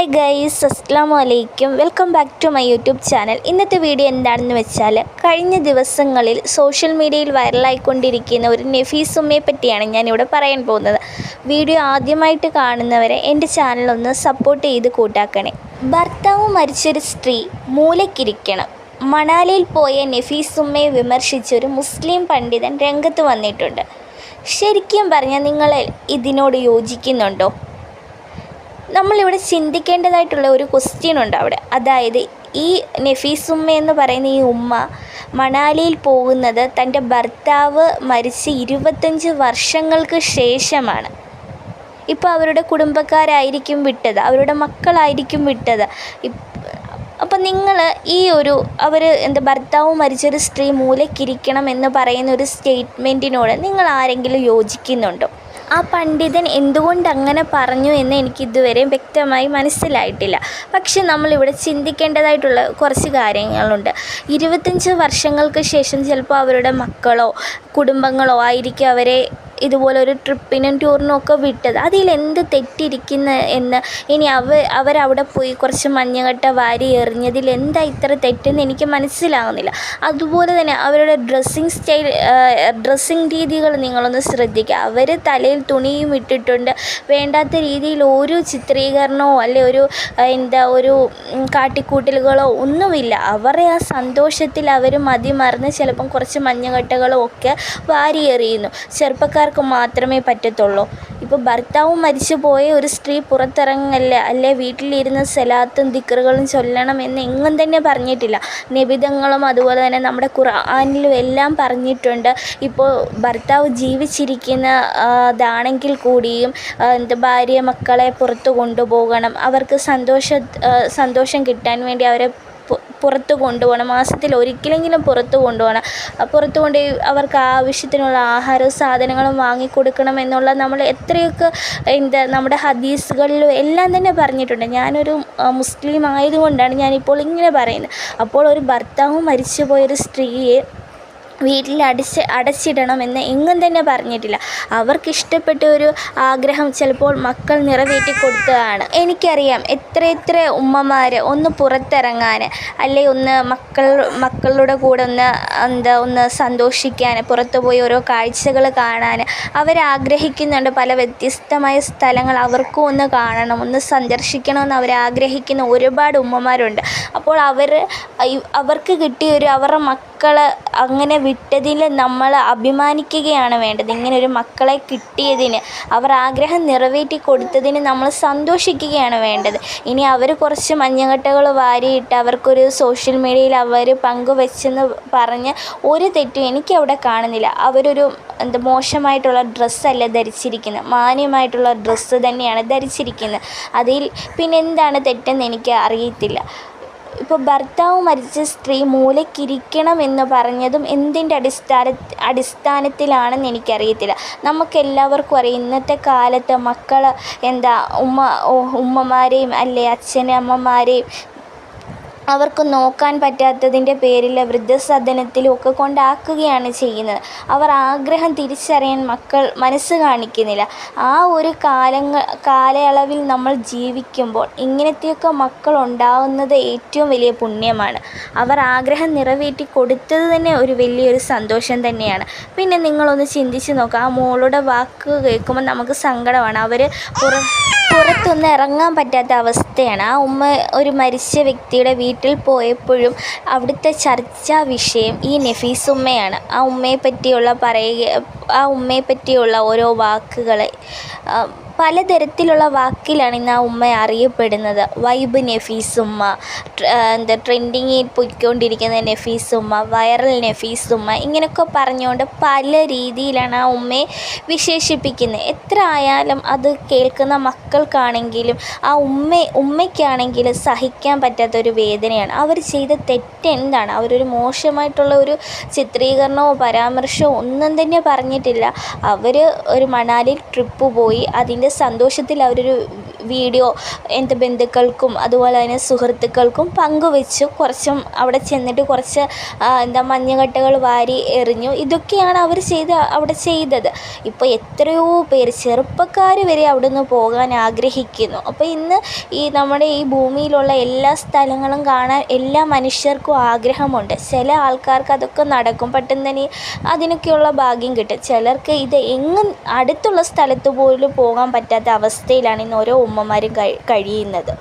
Hi guys അസ്സാം വലൈക്കും welcome back to my YouTube channel ഇന്നത്തെ വീഡിയോ എന്താണെന്ന് വെച്ചാൽ കഴിഞ്ഞ ദിവസങ്ങളിൽ സോഷ്യൽ മീഡിയയിൽ വൈറലായിക്കൊണ്ടിരിക്കുന്ന ഒരു നഫീസുമ്മയെ പറ്റിയാണ് ഞാനിവിടെ പറയാൻ പോകുന്നത്. വീഡിയോ ആദ്യമായിട്ട് കാണുന്നവരെ എന്റെ ചാനലൊന്ന് സപ്പോർട്ട് ചെയ്ത് കൂട്ടാക്കണേ. ഭർത്താവ് മരിച്ചൊരു സ്ത്രീ മൂലക്കിരിക്കണം മണാലിയിൽ പോയ നഫീസുമ്മയെ വിമർശിച്ചൊരു മുസ്ലിം പണ്ഡിതൻ രംഗത്ത് വന്നിട്ടുണ്ട്. ശരിക്കും പറഞ്ഞാൽ നിങ്ങൾ ഇതിനോട് യോജിക്കുന്നുണ്ടോ? നമ്മളിവിടെ ചിന്തിക്കേണ്ടതായിട്ടുള്ള ഒരു ക്വസ്റ്റ്യൻ ഉണ്ട് അവിടെ. അതായത് ഈ നഫീസുമ്മ എന്ന് പറയുന്ന ഈ ഉമ്മ മണാലിയിൽ പോകുന്നത് തന്റെ ഭർത്താവ് മരിച്ച് ഇരുപത്തഞ്ച് വർഷങ്ങൾക്ക് ശേഷമാണ്. ഇപ്പോൾ അവരുടെ കുടുംബക്കാരായിരിക്കും വിട്ടത് അവരുടെ മക്കളായിരിക്കും വിട്ടത്. അപ്പം നിങ്ങൾ ഈ ഒരു അവർ എന്താ ഭർത്താവ് മരിച്ചൊരു സ്ത്രീ മൂലക്കിരിക്കണം എന്ന് പറയുന്ന ഒരു സ്റ്റേറ്റ്മെന്റിനോട് നിങ്ങൾ ആരെങ്കിലും യോജിക്കുന്നുണ്ടോ? ആ പണ്ഡിതൻ എന്തുകൊണ്ട് അങ്ങനെ പറഞ്ഞു എന്ന് എനിക്ക് ഇതുവരെ വ്യക്തമായി മനസ്സിലായിട്ടില്ല. പക്ഷെ നമ്മളിവിടെ ചിന്തിക്കേണ്ടതായിട്ടുള്ള കുറച്ച് കാര്യങ്ങളുണ്ട്. ഇരുപത്തഞ്ച് വർഷങ്ങൾക്ക് ശേഷം ചിലപ്പോൾ അവരുടെ മക്കളോ കുടുംബങ്ങളോ ആയിരിക്കും അവരെ ഇതുപോലൊരു ട്രിപ്പിനും ടൂറിനും ഒക്കെ വിട്ടത്. അതിലെന്ത് തെറ്റിരിക്കുന്നു എന്ന് ഇനി അവ അവരവിടെ പോയി കുറച്ച് മഞ്ഞകട്ട വാരി എറിഞ്ഞതിൽ എന്താ ഇത്ര തെറ്റെന്ന് എനിക്ക് മനസ്സിലാകുന്നില്ല അതുപോലെ തന്നെ അവരുടെ ഡ്രസ്സിങ് സ്റ്റൈൽ ഡ്രസ്സിങ് രീതികൾ നിങ്ങളൊന്ന് ശ്രദ്ധിക്കുക. അവർ തലയിൽ തുണിയും ഇട്ടിട്ടുണ്ട്. വേണ്ടാത്ത രീതിയിൽ ഒരു ചിത്രീകരണമോ അല്ലെ ഒരു എന്താ ഒരു കാട്ടിക്കൂട്ടലുകളോ ഒന്നുമില്ല. അവരെ ആ സന്തോഷത്തിൽ അവർ മതിമറന്ന് ചിലപ്പം കുറച്ച് മഞ്ഞകട്ടകളും ഒക്കെ വാരിയെറിയുന്നു ചെറുപ്പക്കാർ പുരുഷന്മാർക്ക് മാത്രമേ പറ്റത്തുള്ളൂ. ഇപ്പോൾ ഭർത്താവ് മരിച്ചു പോയ ഒരു സ്ത്രീ പുറത്തിറങ്ങല്ല? അല്ലെ? വീട്ടിലിരുന്ന് സലാത്തും ദിക്കറുകളും ചൊല്ലണം എന്ന് എങ്ങും തന്നെ പറഞ്ഞിട്ടില്ല. നിബിധങ്ങളും അതുപോലെ തന്നെ നമ്മുടെ ഖുർആാനിലും എല്ലാം പറഞ്ഞിട്ടുണ്ട്. ഇപ്പോൾ ഭർത്താവ് ജീവിച്ചിരിക്കുന്ന അതാണെങ്കിൽ കൂടിയും എന്താ ഭാര്യ മക്കളെ പുറത്തു കൊണ്ടുപോകണം. അവർക്ക് സന്തോഷ സന്തോഷം കിട്ടാൻ വേണ്ടി അവരെ പുറത്ത് കൊണ്ടുപോകണം. മാസത്തിൽ ഒരിക്കലെങ്കിലും പുറത്ത് കൊണ്ടുപോകണം. പുറത്ത് കൊണ്ടുപോയി അവർക്ക് ആവശ്യത്തിനുള്ള ആഹാരവും സാധനങ്ങളും വാങ്ങിക്കൊടുക്കണം എന്നുള്ള നമ്മൾ എത്രയൊക്കെ എന്താ നമ്മുടെ ഹദീസുകളിലും എല്ലാം തന്നെ പറഞ്ഞിട്ടുണ്ട്. ഞാനൊരു മുസ്ലിം ആയതുകൊണ്ടാണ് ഞാനിപ്പോൾ ഇങ്ങനെ പറയുന്നത്. അപ്പോൾ ഒരു ഭർത്താവ് മരിച്ചു പോയൊരു സ്ത്രീയെ വീട്ടിൽ അടിച്ച് അടച്ചിടണമെന്ന് എങ്ങും തന്നെ പറഞ്ഞിട്ടില്ല. അവർക്കിഷ്ടപ്പെട്ട ഒരു ആഗ്രഹം ചിലപ്പോൾ മക്കൾ നിറവേറ്റി കൊടുത്തതാണ്. എനിക്കറിയാം എത്ര എത്ര ഉമ്മമാർ ഒന്ന് പുറത്തിറങ്ങാൻ അല്ലെ ഒന്ന് മക്കൾ മക്കളുടെ കൂടെ ഒന്ന് എന്താ ഒന്ന് സന്തോഷിക്കാൻ പുറത്ത് പോയി ഓരോ കാഴ്ചകൾ കാണാൻ അവരാഗ്രഹിക്കുന്നുണ്ട്. പല വ്യത്യസ്തമായ സ്ഥലങ്ങൾ അവർക്കും ഒന്ന് കാണണം ഒന്ന് സന്ദർശിക്കണമെന്ന് അവരാഗ്രഹിക്കുന്ന ഒരുപാട് ഉമ്മമാരുണ്ട്. അപ്പോൾ അവർ അവർക്ക് കിട്ടിയ ഒരു അവരുടെ മക്കളെ അങ്ങനെ വിട്ടതിൽ നമ്മൾ അഭിമാനിക്കുകയാണ് വേണ്ടത്. ഇങ്ങനെ ഒരു മക്കളെ കിട്ടിയതിന് അവർ ആഗ്രഹം നിറവേറ്റി കൊടുത്തതിന് നമ്മൾ സന്തോഷിക്കുകയാണ് വേണ്ടത്. ഇനി അവർ കുറച്ച് മഞ്ഞകട്ടകൾ വാരിയിട്ട് അവർക്കൊരു സോഷ്യൽ മീഡിയയിൽ അവർ പങ്കുവെച്ചെന്ന് പറഞ്ഞ് ഒരു തെറ്റും എനിക്കവിടെ കാണുന്നില്ല. അവരൊരു എന്താ മോശമായിട്ടുള്ള ഡ്രസ്സല്ല ധരിച്ചിരിക്കുന്നത്. മാന്യമായിട്ടുള്ള ഡ്രസ്സ് തന്നെയാണ് ധരിച്ചിരിക്കുന്നത്. അതിൽ പിന്നെന്താണ് തെറ്റെന്ന് എനിക്ക് അറിയത്തില്ല. ഇപ്പോൾ ഭർത്താവ് മരിച്ച സ്ത്രീ മൂലക്കിരിക്കണം എന്ന് പറഞ്ഞതും എന്തിന്റെ അടിസ്ഥാന അടിസ്ഥാനത്തിലാണെന്ന് എനിക്കറിയത്തില്ല. നമുക്കെല്ലാവർക്കും അറിയാം ഇന്നത്തെ കാലത്ത് മക്കൾ എന്താ ഉമ്മ ഉമ്മമാരെയും അല്ലെ അച്ഛനമ്മമാരെയും അവർക്ക് നോക്കാൻ പറ്റാത്തതിന്റെ പേരിൽ വൃദ്ധസദനത്തിലും ഒക്കെ കൊണ്ടാക്കുകയാണ് ചെയ്യുന്നത്. അവർ ആഗ്രഹം തിരിച്ചറിയാൻ മക്കൾ മനസ്സ് കാണിക്കുന്നില്ല. ആ ഒരു കാലങ്ങൾ കാലയളവിൽ നമ്മൾ ജീവിക്കുമ്പോൾ ഇങ്ങനത്തെയൊക്കെ മക്കൾ ഉണ്ടാവുന്നത് ഏറ്റവും വലിയ പുണ്യമാണ്. അവർ ആഗ്രഹം നിറവേറ്റി കൊടുത്തത് തന്നെ ഒരു വലിയൊരു സന്തോഷം തന്നെയാണ്. പിന്നെ നിങ്ങളൊന്ന് ചിന്തിച്ച് നോക്കുക ആ മോളുടെ വാക്ക് കേൾക്കുമ്പോൾ നമുക്ക് സങ്കടമാണ്. അവർ പുറ പുറത്തൊന്നും ഇറങ്ങാൻ പറ്റാത്ത അവസ്ഥയാണ്. ആ ഉമ്മ ഒരു മരിച്ച വ്യക്തിയുടെ വീട്ടിൽ പോയപ്പോഴും അവിടുത്തെ ചർച്ചാ വിഷയം ഈ നഫീസ് ഉമ്മയാണ്. ആ ഉമ്മയെ പറ്റിയുള്ള പറയുക ആ ഉമ്മയെ പറ്റിയുള്ള ഓരോ വാക്കുകൾ പലതരത്തിലുള്ള വാക്കിലാണ് ഇന്ന് ആ ഉമ്മ അറിയപ്പെടുന്നത്. വൈബ് നഫീസുമ്മ എന്താ ട്രെൻഡിങ്ങിൽ പൊയ്ക്കൊണ്ടിരിക്കുന്ന നഫീസുമ്മ വൈറൽ നഫീസുമ്മ ഇങ്ങനെയൊക്കെ പറഞ്ഞുകൊണ്ട് പല രീതിയിലാണ് ആ ഉമ്മയെ വിശേഷിപ്പിക്കുന്നത്. എത്ര ആയാലും അത് കേൾക്കുന്ന മക്കൾക്കാണെങ്കിലും ആ ഉമ്മ ഉമ്മയ്ക്കാണെങ്കിലും സഹിക്കാൻ പറ്റാത്തൊരു വേദനയാണ്. അവർ ചെയ്ത തെറ്റെന്താണ് അവരൊരു മോശമായിട്ടുള്ള ഒരു ചിത്രീകരണമോ പരാമർശമോ ഒന്നും തന്നെ പറഞ്ഞിട്ടില്ല. അവർ ഒരു മണാലി ട്രിപ്പ് പോയി അതിന്റെ സന്തോഷത്തിൽ അവരൊരു വീഡിയോ എന്റെ ബന്ധുക്കൾക്കും അതുപോലെ തന്നെ സുഹൃത്തുക്കൾക്കും പങ്കുവെച്ചു. കുറച്ചും അവിടെ ചെന്നിട്ട് കുറച്ച് എന്താ മഞ്ഞുകട്ടകൾ വാരി എറിഞ്ഞു. ഇതൊക്കെയാണ് അവർ ചെയ്ത് അവിടെ ചെയ്തത്. ഇപ്പോൾ എത്രയോ പേര് ചെറുപ്പക്കാർ വരെ അവിടെ നിന്ന് പോകാൻ ആഗ്രഹിക്കുന്നു. അപ്പോൾ ഇന്ന് ഈ നമ്മുടെ ഈ ഭൂമിയിലുള്ള എല്ലാ സ്ഥലങ്ങളും കാണാൻ എല്ലാ മനുഷ്യർക്കും ആഗ്രഹമുണ്ട്. ചില ആൾക്കാർക്ക് അതൊക്കെ നടക്കും. പെട്ടെന്ന് തന്നെ അതിനൊക്കെയുള്ള ഭാഗ്യം കിട്ടും. ചിലർക്ക് ഇത് എങ്ങും അടുത്തുള്ള സ്ഥലത്ത് പോലും പോകാൻ പറ്റാത്ത അവസ്ഥയിലാണ് ഇന്ന് ഓരോ ഉമ്മമാരും കഴിയുന്നത്.